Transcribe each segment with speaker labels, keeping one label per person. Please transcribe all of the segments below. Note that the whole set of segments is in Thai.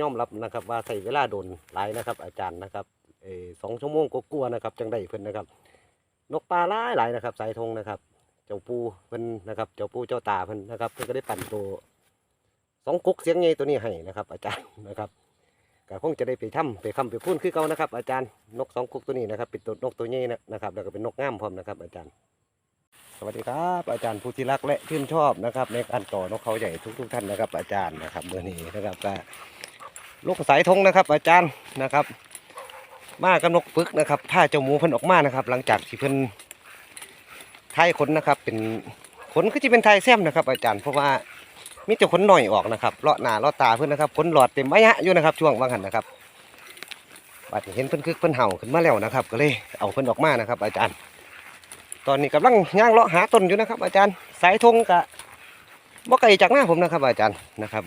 Speaker 1: ยอมรับนะครับ ว่าใช้เวลาโดนหลายนะครับ อาจารย์นะครับเออสองชั่วโมงก็กลัวนะครับ จังได้เพิ่นนะครับ นกปลาหลายหลายนะครับ สายธงนะครับ เจ้าปูเพิ่นนะครับ เจ้าปูเจ้าตาเพิ่นนะครับ เพิ่นก็ได้ปั่นตัวสองกุ๊กเสียงใหญ่ตัวนี้ให้นะครับ อาจารย์นะครับก็คงจะได้ไปทำไปคำไปพูนคือเก่านะครับ อาจารย์นกสองกุ๊กตัวนี้นะครับเป็นตัวนกตัวใหญ่นะนะครับ แล้วก็เป็นนกง่ามพร้อมนะครับ อาจารย์ สวัสดีครับ อาจารย์ผู้ที่รักและชื่นชอบนะครับ ในการต่อนกเขาใหญ่ทุก ๆ ท่านนะครับ อาจารย์นะครับเมื่อนี้นะครับก็ ลูกสายธงนะครับ อาจารย์นะครับ มากับนกปึกนะครับผ้าเจ้าหมูเพิ่นออกมานะครับ หลังจากที่เพิ่นไทยขนนะครับ เป็นขนก็จะเป็นไทยแซมนะครับ อาจารย์เพราะว่ามีแต่ขนหน่อยออกนะครับเลาะหน้าเลาะตาเพิ่นนะครับขนหลอดเต็มไม้ฮะอยู่นะครับ ช่วงว่างหันนะครับบัดเห็นเพิ่นคึกเพิ่นเห่าขึ้นมาแล้วนะครับ ก็เลยเอาเพิ่นออกมานะครับ อาจารย์ ตอนนี้กำลังย่างเลาะหาต้นอยู่นะครับ อาจารย์ สายธงกะบ่ไกลจากหน้าผมนะครับ อาจารย์นะครับ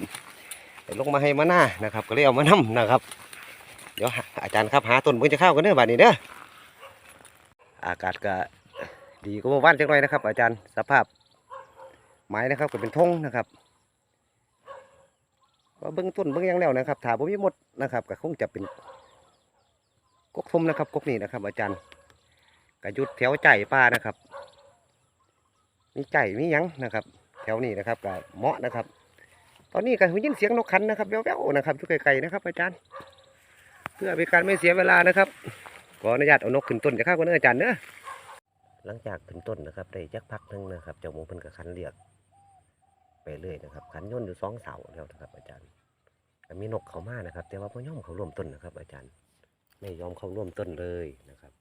Speaker 1: ลงมาให้มาหน้านะครับ ก็เลยเอามานํนะครับ เดี๋ยวอาจารย์ครับหาต้นเบิ่งจะเข้ากันเด้อบัดนี้เด้ออากาศก็ดีกว่าเมื่อวานจังหน่อยนะครับ อาจารย์สภาพไม้นะครับก็เป็นธงนะครับว่าเบิ่งต้นเบิ่งยังแล้วนะครับถาบ่มีหมดนะครับก็คงจะเป็นกกทมนะครับกกนี้นะครับ อาจารย์ก็หยุดแถวใจป่านะครับ มีใจมียังนะครับ แถวนี้นะครับก็เหมาะนะครับ ตอนนี้ก็ได้ยินเสียงนกขันนะครับแววๆนะครับอยู่ไกลๆนะครับอาจารย์ เพื่อเป็นการไม่เสียเวลานะครับขออนุญาตเอานกขึ้นต้นจะข้ากันเนอะอาจารย์เนอะหลังจากขึ้นต้นนะครับได้จักพักหนึงนะครับเจ้าหมูเพิ่นกับคันเรียกไปเรื่อยนะครับคันย่นอยู่สองเสาแล้วนะครับอาจารย์มีนกเขามานะครับ แต่ว่าพ่ย่อมเขาร่วมต้นนะครับ อาจารย์ ไม่ยอมเขาร่วมต้นเลยนะครับ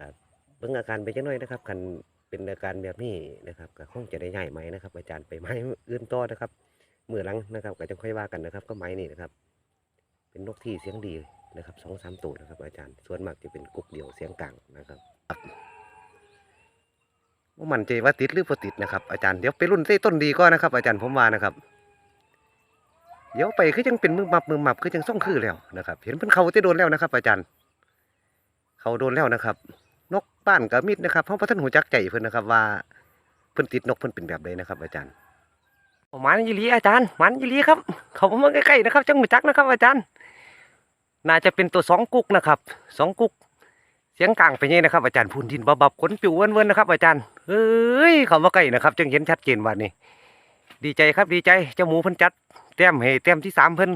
Speaker 1: ครับเบิ่งอาการไปจังหน่อยนะครับคัน เป็นอาการแบบนี้นะครับก็คงจะได้ใหญ่ไหมนะครับ อาจารย์ไปไม้อื่นต่อนะครับมือหลังนะครับก็จะค่อยว่ากันนะครับ ก็ไม้นี่นะครับ เป็นนกที่เสียงดีนะครับสองสามตัวนะครับ อาจารย์ส่วนมากจะเป็นกุกเดี่ยวเสียงกลางนะครับว่ามันใจว่าติดหรือบ่ติดนะครับอาจารย์เดี๋ยวไปรุ่นเต้ต้นดีก็นะครับ อาจารย์ผมว่านะครับ เดี๋ยวไปคือจังเป็นมือมับมือมับคือจังส่องคือแล้วนะครับ เห็นเพิ่นเขาที่โดนแล้วนะครับ อาจารย์ เขาโดนแล้วนะครับ นกบ้านกับมิดนะครับเพราะพระท่านหูจักใจเพิ่อนนะครับว่าเพิ่อนติดนกเพิ่อนเป็นแบบใดนะครับ อาจารย์หมันยีหลีอาจารย์หมันยีหลีครับ เขามาใกล้ๆนะครับจังหูจักนะครับ อาจารย์ น่าจะเป็นตัวสองกุกนะครับสองกุก เสียงกลางไปเนี่นะครับ อาจารย์พูนดินบับๆขนปิวเวินๆนะครับ อาจารย์เฮ้ยเขามาใกล้นะครับจังเห็นชัดเจนวันนี้ดีใจครับดีใจเจ้าหมูเพิ่นจัดแต้มให้แต้มที่สามเพิ่น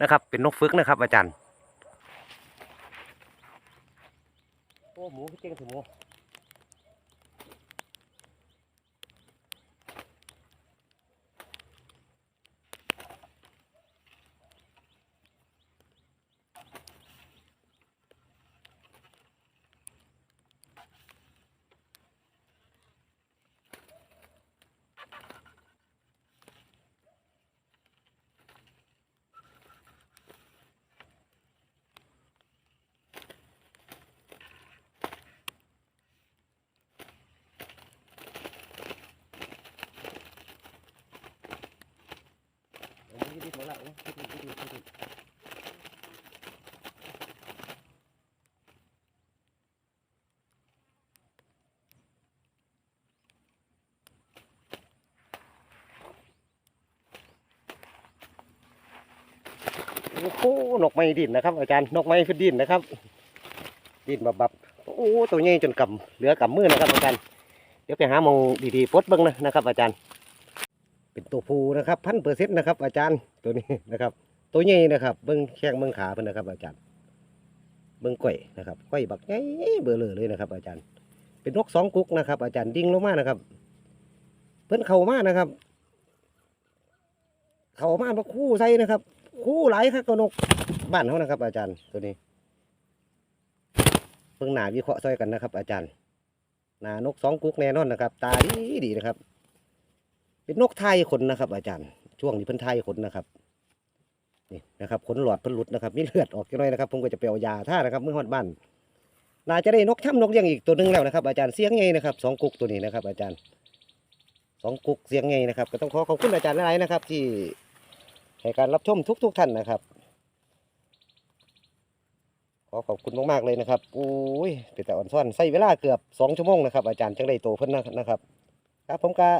Speaker 1: นะครับ เป็นนกฝึกนะครับ อาจารย์ โอ้หมูเก่ง หมูยืดๆมาละเอายืดๆยืดๆโอ้โหนกไม้ดินนะครับ อาจารย์นกไม้คือดินนะครับ ดินบับบับโอ้ตัวใหญ่จนกำเหลือกำมือนะครับอาจารย์เดี๋ยวไปหามองดีๆปดบิ้งนะนะครับ อาจารย์ เป็นตัวผู้นะครับพันเปอร์เซ็นต์นะครับ อาจารย์ตัวนี้นะครับ ตัวใหญ่นะครับ เบิ้งแข้งเบิ้งขาเพิ่นนะครับ อาจารย์ เบิ้งก้อยนะครับก้อยบักใหญ่เบอร์เลยเลยนะครับ อาจารย์ เป็นนกสองกุ๊กนะครับ อาจารย์ดิ้งลงมานะครับ เพิ่นเข้ามานะครับ เข้ามามาคู่ใส่นะครับ คู่หลายครับตัวนกบ้านเขานะครับ อาจารย์ตัวนี้เพิ่งหนาวิเคราะห์ซอยกันนะครับ อาจารย์หนานกสองกุ๊กแน่นอนนะครับ ตาดีดีนะครับ เป็นนกไทยขนนะครับ อาจารย์ ช่วงนี้เพิ่นไทยขนนะครับนี่นะครับขนหลอดเพิ่นหลุดนะครับมีเลือดออกจังน้อยนะครับผมก็จะไปเอายาท่านะครับเมื่อฮอดบ้านน่าจะได้นกช่ำนกเลี้ยงอีกตัวหนึงแล้วนะครับอาจารย์เสียงไงนะครับสองกุ๊กตัวนี้นะครับอาจารย์สองกุ๊กเสียงไงนะครับ ก็ต้องขอขอบคุณอาจารย์หลายๆนะครับ ที่ให้การรับชมทุก ๆทท่านนะครับ ขอขอบคุณมากๆเลยนะครับอุ้ยเป็นแต่อ่อนซ่อนใส่เวลาเกือบสองชั่วโมงนะครับอาจารย์จังได้โตเพิ่นนะครับ ครับผมก็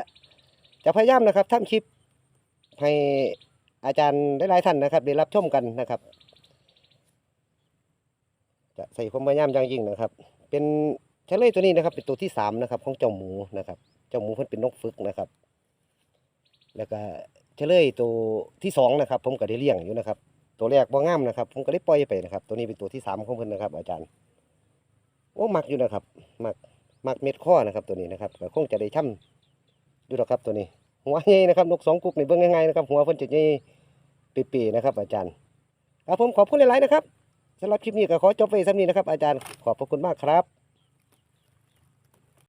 Speaker 1: จะพยายามนะครับทำคลิปให้อาจารย์หลายๆท่านนะครับได้รับชมกันนะครับ จะใส่ความพยายามอย่างยิ่งนะครับ เป็นเฉลยตัวนี้นะครับ เป็นตัวที่สามนะครับ ของเจ้าหมูนะครับ เจ้าหมูเพิ่นเป็นนกฝึกนะครับ แล้วก็เฉลยตัวที่สองนะครับ ผมก็ได้เลี้ยงอยู่นะครับ ตัวแรกบ่งามนะครับ ผมก็ได้ปล่อยไปนะครับ ตัวนี้เป็นตัวที่สามของเพิ่นนะครับ อาจารย์โอ้มักอยู่นะครับมักมักเม็ดข้อนะครับ ตัวนี้นะครับก็คงจะได้ช่ำ ดูหรอครับตัวนี้ หัวใหญ่นะครับนกสองกุกนี่เบิ่งง่ายๆนะครับหัวเพิ่นจะใหญ่ปีๆนะครับอาจารย์ครับผมขอบคุณหลายๆนะครับสำหรับคลิปนี้ก็ขอจบไปสำนี้นะครับอาจารย์ขอบพระคุณมากครับ